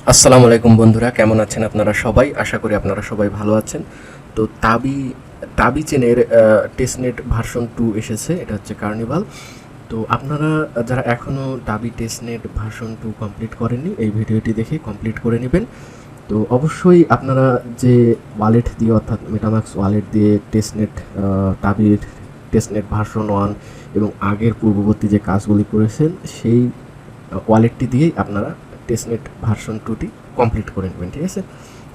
আসসালামু আলাইকুম বন্ধুরা, কেমন আছেন আপনারা সবাই? আশা করি আপনারা সবাই ভালো আছেন। তো তাবি তাবি চেনের টেস্টনেট ভার্সন টু এসেছে, এটা হচ্ছে কার্নিভাল তো আপনারা যারা এখনও তাবি টেস্টনেট ভার্সন টু কমপ্লিট করেননি, এই ভিডিওটি দেখে কমপ্লিট করে নেবেন। তো অবশ্যই আপনারা যে ওয়ালেট দিয়ে, অর্থাৎ মেটামাক্স ওয়ালেট দিয়ে টেস্টনেট তাবির টেস্টনেট ভার্সন ওয়ান এবং আগের পূর্ববর্তী যে কাজগুলি করেছেন, সেই ওয়ালেটটি দিয়েই আপনারা টেস্টনেট ভার্সন টুটি কমপ্লিট করে নেবেন, ঠিক আছে?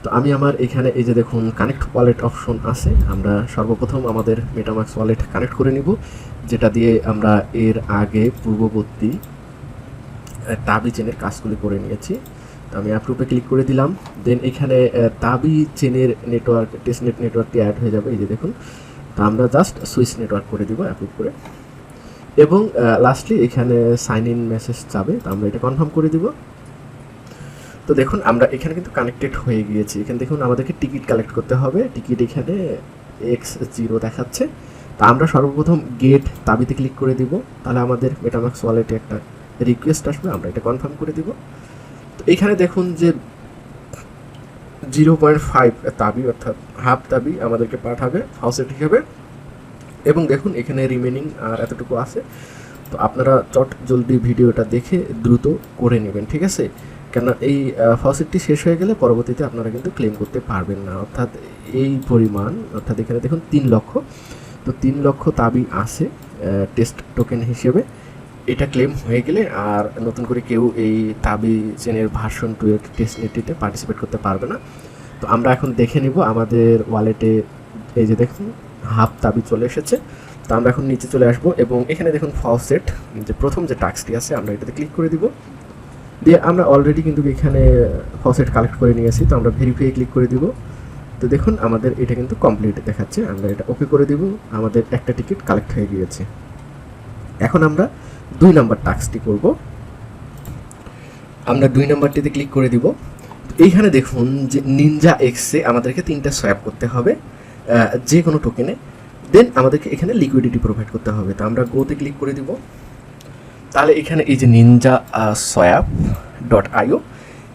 তো আমি আমার এখানে এই যে দেখুন কানেক্ট ওয়ালেট অপশন আছে। আমরা সর্বপ্রথম আমাদের মেটামাক্স ওয়ালেট কানেক্ট করে নিব, যেটা দিয়ে আমরা এর আগে পূর্ববর্তী তাবি চেনের কাজগুলি করে নিয়েছি। তো আমি অ্যাপ্রুভে ক্লিক করে দিলাম। দেন এখানে তাবি চেনের নেটওয়ার্ক টেস্টনেট নেটওয়ার্কটি অ্যাড হয়ে যাবে, এই যে দেখুন। তো আমরা জাস্ট সুইচ নেটওয়ার্ক করে দিব অ্যাপ্রুভ করে। এবং লাস্টলি এখানে সাইন ইন মেসেজ যাবে, তো আমরা এটা কনফার্ম করে দিব। তো দেখুন, আমরা এখানে কিন্তু কানেক্টেড হয়ে গিয়েছি। এখানে দেখুন, আমাদেরকে টিকিট কালেক্ট করতে হবে। টিকিট এখানে এক্স জিরো দেখাচ্ছে। তা আমরা সর্বপ্রথম গেট তাবিতে ক্লিক করে দিব। তাহলে আমাদের মেটামাক্স ওয়ালেটে একটা রিকোয়েস্ট আসবে, আমরা এটা কনফার্ম করে দিব। তো এখানে দেখুন যে জিরো পয়েন্ট ফাইভ তাবি অর্থাৎ হাফ তাবি আমাদেরকে পাঠাবে হাউসেট হিসেবে এবং দেখুন, এখানে রিমেনিং আর এতটুকু আছে। তো আপনারা চট জলদি ভিডিওটা দেখে দ্রুত করে নেবেন, ঠিক আছে? কেন এই ফসেটটি শেষ হয়ে গেলে পরবর্তীতে আপনারা কিন্তু ক্লেম করতে পারবেন না। অর্থাৎ এই পরিমাণ, অর্থাৎ এখানে দেখুন তিন লক্ষ। তো তিন লক্ষ তাবি আছে টেস্ট টোকেন হিসেবে। এটা ক্লেম হয়ে গেলে আর নতুন করে কেউ এই তাবি চেনের ভার্সন টু এর টেস্ট নেটটিতে পার্টিসিপেট করতে পারবে না। তো আমরা এখন দেখে নিব আমাদের ওয়ালেটে এই যে দেখুন হাফ তাবি চলে এসেছে। তো আমরা এখন নিচে চলে আসব এবং এখানে দেখুন ফসেট যে প্রথম যে টাস্কটি আছে, আমরা এটাতে ক্লিক করে দিব। দিয়ে আমরা অলরেডি কিন্তু এখানে ফসেট কালেক্ট করে নিয়েছি, তো আমরা ভেরিফাই ক্লিক করে দিব। তো দেখুন, আমাদের এটা কিন্তু কমপ্লিট দেখাচ্ছে, আমরা এটা ওকে করে দিব, আমাদের একটা টিকিট কালেক্ট হয়ে গিয়েছে। এখন আমরা দুই নাম্বার টাস্কটি করব। আমরা দুই নাম্বারটিতে ক্লিক করে দিব। এইখানে দেখুন যে নিনজা এক্সে আমাদেরকে তিনটা সোয়াপ করতে হবে যে কোনো টোকেনে দেন আমাদেরকে এখানে লিকুইডিটি প্রোভাইড করতে হবে। তো আমরা গোতে ক্লিক করে দিব। তাহলে এখানে এই যে নিনজা সোয়াপ ডট আইও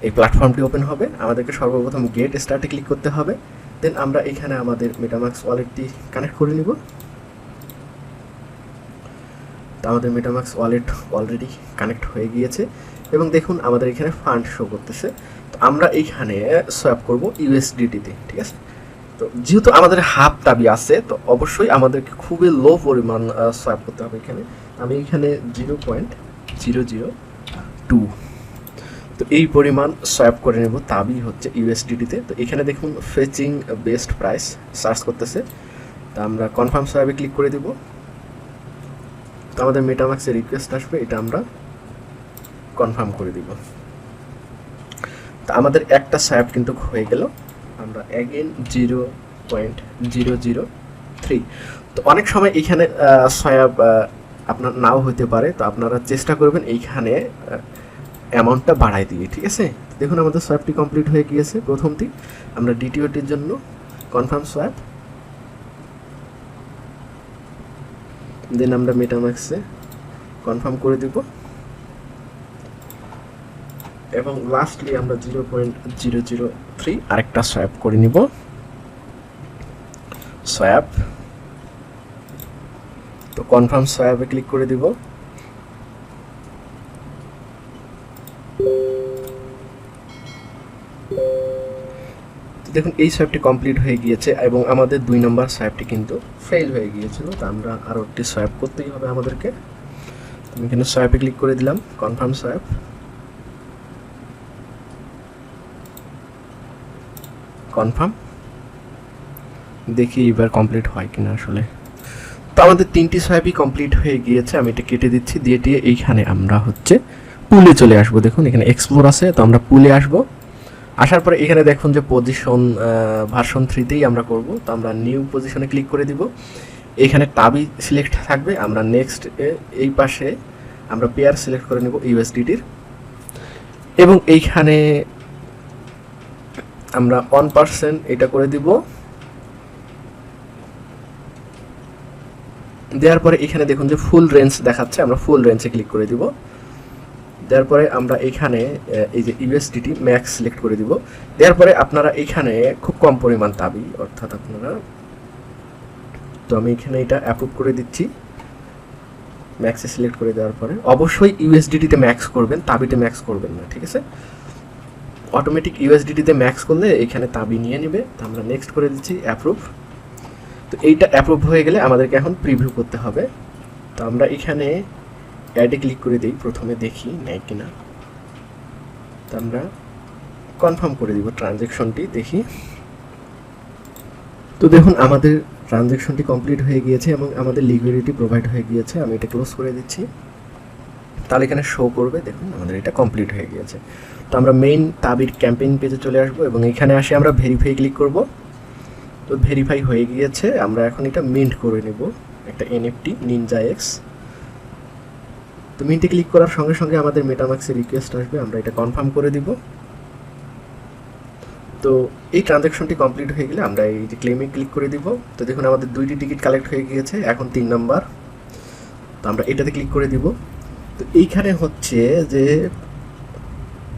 এই প্ল্যাটফর্মটি ওপেন হবে। আমাদেরকে সর্বপ্রথম গেট স্টার্টে ক্লিক করতে হবে। দেন আমরা এখানে আমাদের মেটামাক্স ওয়ালেটটি কানেক্ট করে নিব। তো আমাদের মেটামাক্স ওয়ালেট অলরেডি কানেক্ট হয়ে গিয়েছে। এবং দেখুন, আমাদের এখানে ফান্ড শো করতেছে। তো আমরা এইখানে সোয়াপ করব ইউএসডিটিতে ঠিক আছে? তো যেহেতু আমাদের হাফ দাবি আছে, তো অবশ্যই আমাদেরকে খুবই লো পরিমাণ সোয়াপ করতে হবে এখানে। আমি এখানে zero point zero zero two. তো এই পরিমাণ সোয়াপ করে নেব তাবই হচ্ছে ইউএসডিটিতে তো। এখানে দেখুন ফেচিং বেস্ট প্রাইস সার্চ করতেছে। তো আমরা কনফার্ম সোয়াবে ক্লিক করে দেব। তো আমাদের মেটামাক্সের রিকোয়েস্ট আসবে, এটা আমরা কনফার্ম করে দিব। তো আমাদের একটা সোয়াপ কিন্তু হয়ে গেল। আমরা again zero point zero zero three তো অনেক সময় এইখানে সয়াব আপনার নাও হতে পারে, তো আপনারা চেষ্টা করবেন এইখানে অ্যামাউন্টটা বাড়াই দিয়ে, ঠিক আছে? দেখুন আমাদের সোয়াপটি কমপ্লিট হয়ে গিয়েছে, প্রথমটি। আমরা দ্বিতীয়টির জন্য কনফার্ম সোয়াপ দেন আমরা মেটাম্যাক্সে কনফার্ম করে দিব। এবং লাস্টলি আমরা zero point zero zero three আরেকটা সোয়াপ করে নিব। সোয়াপ তো কনফার্ম সোয়াপে ক্লিক করে দিব। দেখুন, এই সোয়াপটি কমপ্লিট হয়ে গিয়েছে এবং আমাদের দুই নম্বর সোয়াপটি কিন্তু ফেল হয়ে গিয়েছিল। তো আমরা আরও একটি সোয়াপ করতেই হবে আমাদেরকে। আমি এখানে সোয়াপে ক্লিক করে দিলাম কনফার্ম সোয়াপ কনফার্ম দেখি এবার কমপ্লিট হয় কিনা আসলে। তো আমাদের তিনটি সোয়াবই কমপ্লিট হয়ে গিয়েছে, আমি এটা কেটে দিচ্ছি, দিয়ে দিয়ে এইখানে আমরা হচ্ছে পুলে চলে আসব। দেখুন, এখানে এক্সপ্লোর আছে, তো আমরা পুলে আসব। আসার পরে এখানে দেখুন যে পজিশন ভার্সন থ্রিতেই আমরা করব। তো আমরা নিউ পজিশনে ক্লিক করে দিব। এখানে টাবি সিলেক্ট থাকবে, আমরা নেক্সট এই পাশে আমরা পেয়ার সিলেক্ট করে নেব ইউএসডিটির এবং এইখানে আমরা ওয়ান পার্সেন্ট এটা করে দিব। দেওয়ার পরে এখানে দেখুন যে ফুল রেঞ্জ দেখাচ্ছে, আমরা ফুল রেঞ্জে ক্লিক করে দিব। দেওয়ার পরে আমরা এখানে এই যে ইউএসডিটি ম্যাক্স সিলেক্ট করে দিব। দেওয়ার পরে আপনারা এখানে খুব কম পরিমাণ দাবি, অর্থাৎ আপনারা, তো আমি এখানে এটা অ্যাপ্রুভ করে দিচ্ছি। ম্যাক্সে সিলেক্ট করে দেওয়ার পরে। অবশ্যই ইউএসডিটিতে ম্যাক্স করবেন তাবিতে ম্যাক্স করবেন না, ঠিক আছে? অটোমেটিক ইউএসডিটিতে ম্যাক্স করলে এখানে তাবি নিয়ে নেবে। তো আমরা নেক্সট করে দিচ্ছি অ্যাপ্রুভ তো এইটা অ্যাপ্রুভ হয়ে গেলে আমাদেরকে এখন প্রিভিউ করতে হবে। তো আমরা এখানে অ্যাডে ক্লিক করে দিই, প্রথমে দেখি নেয় কিনা। তো আমরা কনফার্ম করে দিব ট্রানজ্যাকশনটি দেখি। তো দেখুন, আমাদের ট্রানজ্যাকশনটি কমপ্লিট হয়ে গিয়েছে এবং আমাদের লিকুইডিটি প্রোভাইড হয়ে গিয়েছে। আমি এটা ক্লোজ করে দিচ্ছি। তাহলে এখানে শো করবে, দেখুন, আমাদের এটা কমপ্লিট হয়ে গিয়েছে। তো আমরা মেইন তাবির ক্যাম্পেইন পেজে চলে আসব এবং এখানে আসে আমরা ভেরিফাই ক্লিক করব। তো ভেরিফাই হয়ে গিয়েছে, আমরা এখন এটা মিন্ট করে নেব, একটা এনএফটি নিনজা এক্স তো মিন্টে ক্লিক করার সঙ্গে সঙ্গে আমাদের মেটামাক্সের রিকোয়েস্ট আসবে, আমরা এটা কনফার্ম করে দিব। তো এই ট্রানজ্যাকশনটি কমপ্লিট হয়ে গেলে আমরা এই যে ক্লেমে ক্লিক করে দিব। তো দেখুন, আমাদের দুইটি টিকিট কালেক্ট হয়ে গিয়েছে, এখন তিন নাম্বার তো আমরা এটাতে ক্লিক করে দিব। তো এইখানে হচ্ছে যে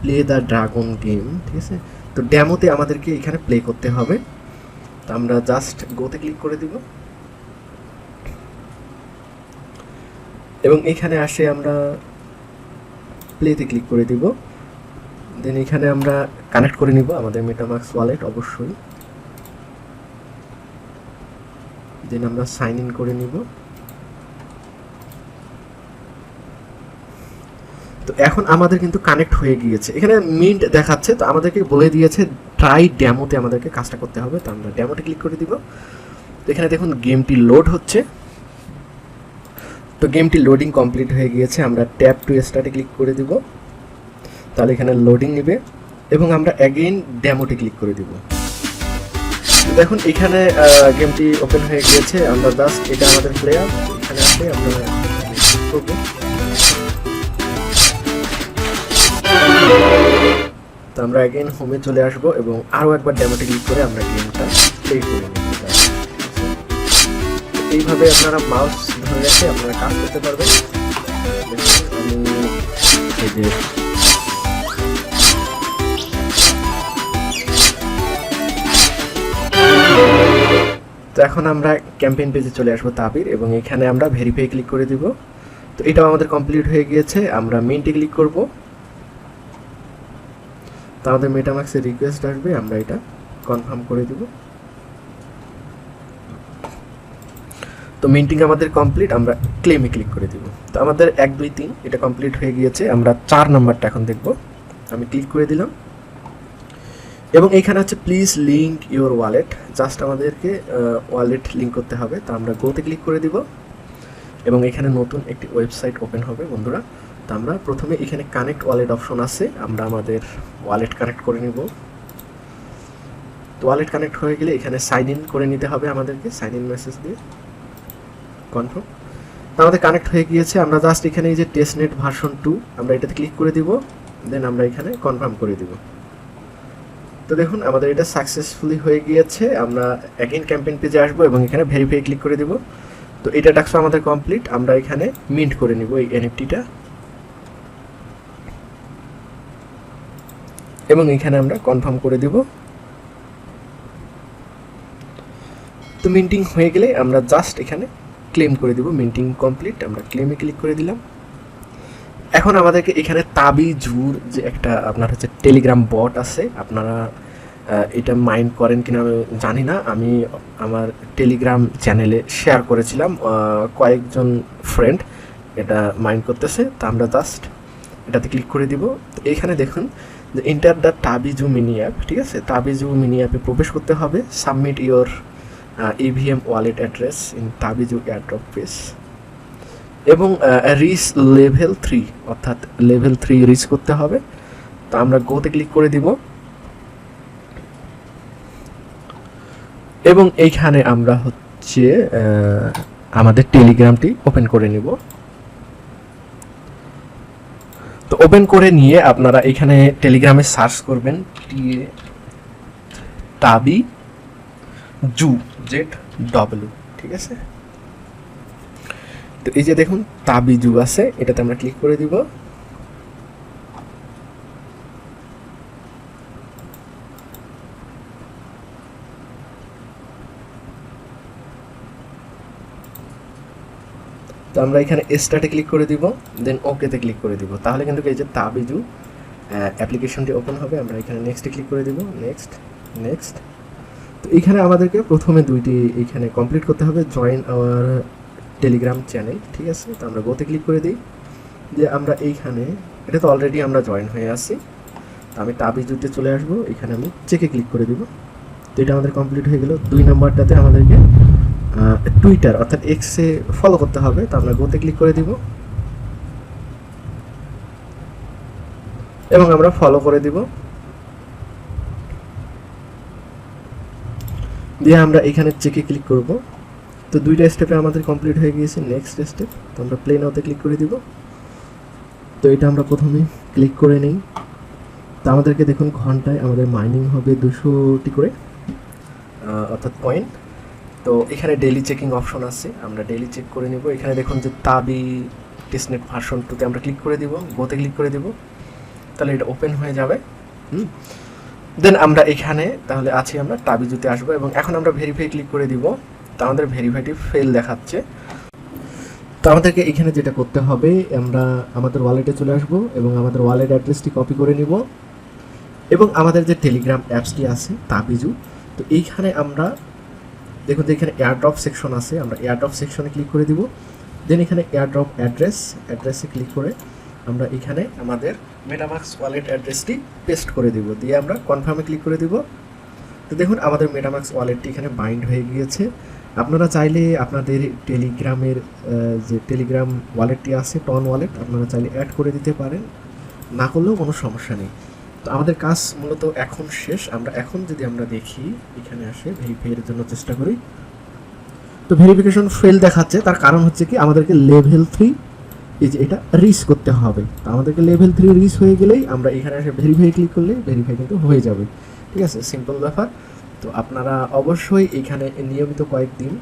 প্লে দ্য ড্রাগন গেম ঠিক আছে? তো ড্যামোতে আমাদেরকে এখানে প্লে করতে হবে। তো আমরা জাস্ট গোতে ক্লিক করে দিব। এবং এখানে আসে আমরা প্লেতে ক্লিক করে দিব। দেন এখানে আমরা কানেক্ট করে নিব আমাদের মেটামাক্স ওয়ালেট অবশ্যই। দেন আমরা সাইন ইন করে নিব। তো এখন আমাদের কিন্তু কানেক্ট হয়ে গিয়েছে। এখানে মিন্ট দেখাচ্ছে, তো আমাদেরকে বলে দিয়েছে ট্রাই ড্যামোতে আমাদেরকে কাজটা করতে হবে, তো আমরা ড্যামোতে ক্লিক করে দিব। তো এখানে দেখুন গেমটি লোড হচ্ছে। তো গেমটি লোডিং কমপ্লিট হয়ে গিয়েছে, আমরা ট্যাপ টু স্টার্টে ক্লিক করে দিব। তাহলে এখানে লোডিং নেবে, এবং আমরা অ্যাগেইন ড্যামোতে ক্লিক করে দিব। দেখুন, এখানে গেমটি ওপেন হয়ে গিয়েছে, আমরা জাস্ট এটা আমাদের প্লেয়ার এখানে আসলে আমরা তো আমরা অ্যাগেইন হোমে চলে আসব এবং আরও একবার ড্যামোতে ক্লিক করে আমরা গেমটা প্লে করে নিতে এইভাবে আপনারা মাউস ধরে রেখে আপনারা কাজ করতে পারবেন। তো এখন আমরা ক্যাম্পেইন পেজে চলে আসব তাবির এবং এখানে আমরা ভেরিফাই ক্লিক করে দিব। তো এটাও আমাদের কমপ্লিট হয়ে গিয়েছে। আমরা মেইনটে ক্লিক করব। আমাদের মেটামাক্সের রিকোয়েস্ট আসবে, আমরা এটা কনফার্ম করে দিব। তো মিন্টিং আমাদের কমপ্লিট আমরা ক্লেমে ক্লিক করে দিব। তো আমাদের এক, দুই, তিন, এটা কমপ্লিট হয়ে গিয়েছে, আমরা চার নাম্বারটা এখন দেখব। আমি ক্লিক করে দিলাম। এবং এইখানে আছে please link your wallet just আমাদেরকে ওয়ালেট লিঙ্ক করতে হবে। তো আমরা গোতে ক্লিক করে দিব। এবং এখানে নতুন একটি ওয়েবসাইট ওপেন হবে, বন্ধুরা। তো আমরা প্রথমে এখানে কানেক্ট ওয়ালেট অপশন আছে, আমরা আমাদের ওয়ালেট কানেক্ট করে নিব। তো ওয়ালেট কানেক্ট হয়ে গেলে এখানে সাইন ইন করে নিতে হবে আমাদেরকে সাইন ইন মেসেজ দিয়ে। কনফার্ম তো আমাদের কানেক্ট হয়ে গিয়েছে, আমরা জাস্ট এখানে এই যে টেস্ট নেট ভার্সন টু আমরা এটাতে ক্লিক করে দিব দেন আমরা এখানে কনফার্ম করে দিব। তো দেখুন, আমাদের এটা সাকসেসফুলি হয়ে গিয়েছে, আমরা অ্যাগেইন ক্যাম্পেইন পেজে আসব এবং এখানে ভেরিফাই ক্লিক করে দিব। তো এটা টাস্ক আমাদের কমপ্লিট আমরা এখানে মিন্ট করে নিব এই এনএফটিটা এবং এখানে আমরা কনফার্ম করে দিব। তো মিন্টিং হয়ে গেলে আমরা জাস্ট এখানে ক্লেম করে দিব। মিন্টিং কমপ্লিট আমরা ক্লেমে ক্লিক করে দিলাম। এখন আমাদেরকে এখানে তাবি জুর যে একটা আপনার হচ্ছে টেলিগ্রাম বট আছে, আপনারা এটা মাইন্ড করেন কিনা আমি জানি না। আমি আমার টেলিগ্রাম চ্যানেলে শেয়ার করেছিলাম কয়েকজন ফ্রেন্ড এটা মাইন্ড করতেছে। তা আমরা জাস্ট এটাতে ক্লিক করে দিব। তো এখানে দেখুন যে enter the Tabizoo mini app ঠিক আছে? তাবিজু মিনি অ্যাপে প্রবেশ করতে হবে। Submit your EVM wallet address in Tabizoo airdrop page এবং রিচ লেভেল থ্রি অর্থাৎ লেভেল থ্রি রিচ করতে হবে। তো আমরা গোতে ক্লিক করে দিব। এবং এইখানে আমরা হচ্ছে আমাদের টেলিগ্রামটি ওপেন করে নিব তো ওপেন করে নিয়ে আপনারা এখানে টেলিগ্রামে সার্চ করবেন টিএ টাবি জু জেড ডব্লিউ ঠিক আছে? তো এই যে দেখুন তাবিজু আছে, এটাতে আমরা ক্লিক করে দিব। তো আমরা এখানে স্টার্টে ক্লিক করে দিব দেন ওকেতে ক্লিক করে দিব। তাহলে কিন্তু এই যে তাবিজু অ্যাপ্লিকেশনটি ওপেন হবে, আমরা এখানে নেক্সটে ক্লিক করে দিব। নেক্সট নেক্সট তো এখানে আমাদেরকে প্রথমে দুইটি এখানে কমপ্লিট করতে হবে জয়েন আওয়ার টেলিগ্রাম চ্যানেল ঠিক আছে? তো আমরা গোতে ক্লিক করে দিই। যে আমরা এইখানে, এটা তো অলরেডি আমরা জয়েন হয়ে আছি। তো আমি তাবিজুতে চলে আসব, এখানে আমি চেকে ক্লিক করে দিব। তো এটা আমাদের কমপ্লিট হয়ে গেল। দুই নম্বরটাতে আমাদেরকে টুইটার অর্থাৎ এক্সে ফলো করতে হবে, তো আমরা গোতে ক্লিক করে দিব। এবং আমরা ফলো করে দিব। দিয়ে আমরা এখানে চেকে ক্লিক করব। তো দুইটা স্টেপে আমাদের কমপ্লিট হয়ে গিয়েছে নেক্সট স্টেপ তো আমরা প্লেন আউতে ক্লিক করে দিব। তো এটা আমরা প্রথমে ক্লিক করে নিই। তো আমাদেরকে দেখুন, ঘন্টায় আমাদের মাইনিং হবে দুশোটি করে অর্থাৎ পয়েন্ট তো এখানে ডেলি চেকিং অপশন আছে, আমরা ডেলি চেক করে নিব। এখানে দেখুন যে তাবি টেস্টনেট ভার্সন টুতে আমরা ক্লিক করে দিব গোতে ক্লিক করে দিব। তাহলে এটা ওপেন হয়ে যাবে। হুম? দেন আমরা এখানে তাহলে আছি আমরা তাবিজুতে আসব এবং এখন আমরা ভেরিফাই ক্লিক করে দিব। তো আমাদের ভেরিফাইটি ফেল দেখাচ্ছে। তো আমাদেরকে এখানে যেটা করতে হবে, আমরা আমাদের ওয়ালেটে চলে আসব এবং আমাদের ওয়ালেট অ্যাড্রেসটি কপি করে নিব। এবং আমাদের যে টেলিগ্রাম অ্যাপসটি আছে তাবিজু তো এইখানে আমরা দেখুন এখানে এয়ারড্রপ সেকশন আছে, আমরা এয়ারড্রপ সেকশনে ক্লিক করে দিব। দেন এখানে এয়ারড্রপ অ্যাড্রেস অ্যাড্রেসে ক্লিক করে আমরা এখানে আমাদের মেটামাক্স ওয়ালেট অ্যাড্রেসটি পেস্ট করে দিব। দিয়ে আমরা কনফার্মে ক্লিক করে দিব। তো দেখুন, আমাদের মেটামাক্স ওয়ালেটটি এখানে বাইন্ড হয়ে গিয়েছে। আপনারা চাইলে আপনাদের টেলিগ্রামের যে টেলিগ্রাম ওয়ালেটটি আছে টন ওয়ালেট আপনারা চাইলে অ্যাড করে দিতে পারেন। না করলেও কোনো সমস্যা নেই। তো আমাদের কাজ মূলত এখন শেষ। আমরা এখন যদি আমরা দেখি, এখানে আসে ভেরিফাইয়ের জন্য চেষ্টা করি। তো ভেরিফিকেশন ফেল দেখাচ্ছে, তার কারণ হচ্ছে কি আমাদেরকে লেভেল থ্রি এই যে এটা রিস করতে হবে। তো আমাদেরকে লেভেল থ্রি রিস হয়ে গেলেই আমরা এখানে এসে ভেরিফাই ক্লিক করলে ভেরিফাই কিন্তু হয়ে যাবে। ঠিক আছে? সিম্পল ব্যাপার। তো আপনারা অবশ্যই এখানে নিয়মিত কয়েকদিন,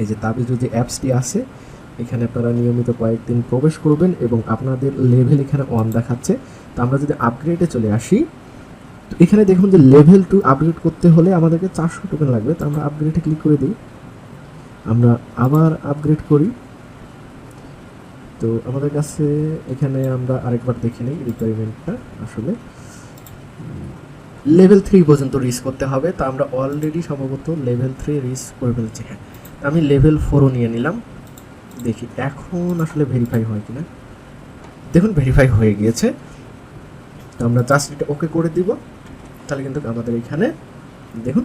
এই যে তাবিজু যে অ্যাপসটি আছে, এখানে আপনারা নিয়মিত কয়েকদিন প্রবেশ করবেন এবং আপনাদের লেভেল এখানে অন দেখাচ্ছে। তো আমরা যদি আপগ্রেডে চলে আসি, তো এখানে দেখুন যে লেভেল টু আপগ্রেড করতে হলে আমাদেরকে চারশো টোকেন লাগবে। তো আমরা আপগ্রেডে ক্লিক করে দিই। আমরা আবার আপগ্রেড করি। তো আমাদের কাছে এখানে আমরা আরেকবার দেখে নিই রিকোয়ারমেন্টটা আসলে। লেভেল থ্রি পর্যন্ত রিস করতে হবে। তো আমরা অলরেডি সম্ভবত লেভেল থ্রি রিস করে ফেলেছি। হ্যাঁ আমি লেভেল ফোরও নিয়ে নিলাম। দেখি, এখন আসলে ভেরিফাই হয় কিনা। দেখুন ভেরিফাই হয়ে গিয়েছে। তো আমরা জাস্ট এটা ওকে করে দিব। তাহলে কিন্তু আমাদের এখানে, দেখুন,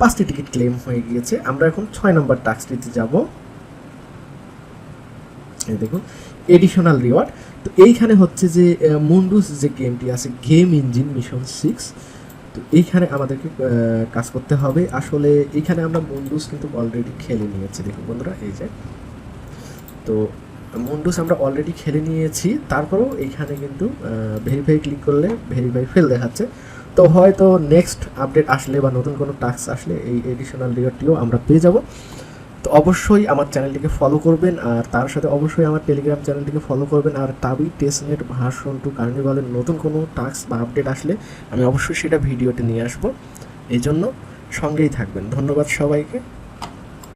পাঁচটি টিকিট ক্লেম হয়ে গিয়েছে। আমরা এখন ছয় নম্বর টাস্কটিতে যাব। দেখুন এডিশনাল রিওয়ার্ড তো এইখানে হচ্ছে যে মুন্ডুস যে গেমটি আছে গেম ইঞ্জিন মিশন সিক্স তো এইখানে আমাদেরকে কাজ করতে হবে। আসলে এইখানে আমরা মুন্ডুস কিন্তু অলরেডি খেলে নিয়েছি। দেখুন বন্ধুরা, এই যে। তো মুন্ডুস আমরা অলরেডি খেলে নিয়েছি, তারপরেও এইখানে কিন্তু ভেরিফাই ক্লিক করলে ভেরিফাই ফেল দেখাচ্ছে। তো হয়তো নেক্সট আপডেট আসলে বা নতুন কোনো টাস্ক আসলে এই এডিশনাল রিওয়ার্ডটিও আমরা পেয়ে যাব। তো অবশ্যই আমার চ্যানেলটিকে ফলো করবেন, আর তার সাথে অবশ্যই আমার টেলিগ্রাম চ্যানেলটিকে ফলো করবেন, আর টাবি টেস্টনেট ভার্সন টু কার্নিভালের নতুন কোনো টাস্ক বা আপডেট আসলে আমি অবশ্যই সেটা ভিডিওতে নিয়ে আসব। এই জন্য সঙ্গেই থাকবেন। ধন্যবাদ সবাইকে।